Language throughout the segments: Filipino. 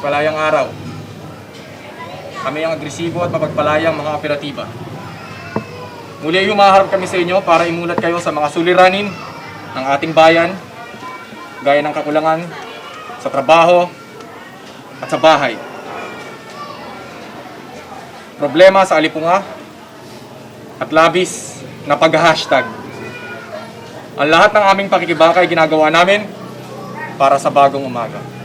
Maligayang araw. Kami ang agresibo at mapagpalayang mga operatiba. Muli ay humaharap kami sa inyo para imulat kayo sa mga suliranin ng ating bayan, gaya ng kakulangan sa trabaho at sa bahay. Problema sa alipunga at labis na pag-hashtag. Ang lahat ng aming pakikibaka ay ginagawa namin para sa bagong umaga.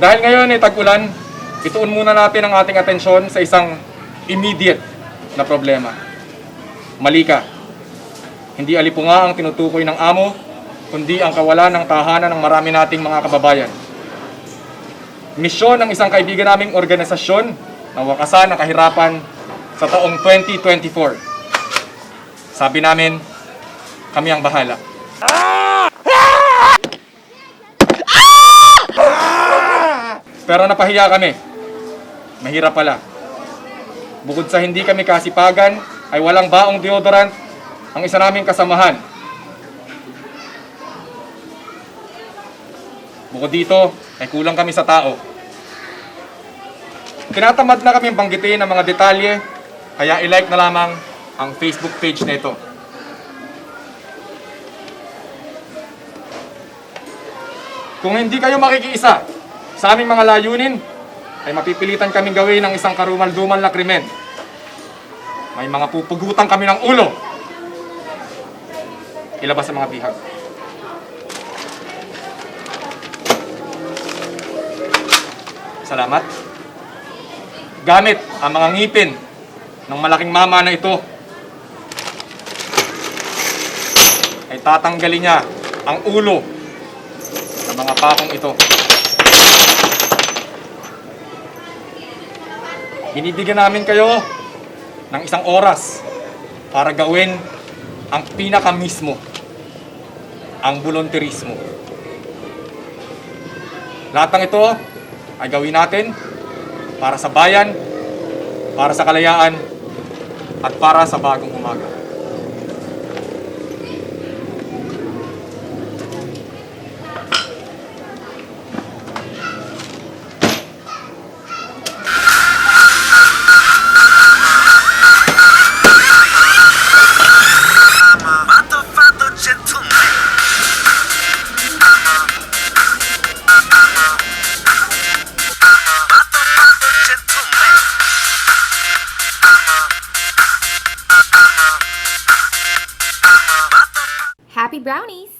Dahil ngayon ay tag-ulan, ituon muna natin ang ating atensyon sa isang immediate na problema. Mali ka. Hindi alipunga ang tinutukoy ng amo, kundi ang kawalan ng tahanan ng marami nating mga kababayan. Misyon ng isang kaibigan naming organisasyon na wakasan ang kahirapan sa taong 2024. Sabi namin, kami ang bahala. Pero napahiya kami. Mahirap pala. Bukod sa hindi kami kasipagan, ay walang baong deodorant ang isa naming kasamahan. Bukod dito, ay kulang kami sa tao. Tinatamad na kami banggitin ang mga detalye, kaya i-like na lamang ang Facebook page na ito. Kung hindi kayo makikiisa sa aming mga layunin, ay mapipilitan kaming gawin ng isang karumal-dumal na. May mga pupugutan kami ng ulo. Ilabas sa mga bihag. Salamat. Gamit ang mga ngipin ng malaking mama na ito ay tatanggalin niya ang ulo ng mga pakong ito. Binibigyan namin kayo ng isang oras para gawin ang pinaka mismo, ang volunteerismo. Lahat ng ito ay gawin natin para sa bayan, para sa kalayaan, at para sa bagong umaga. Happy brownies!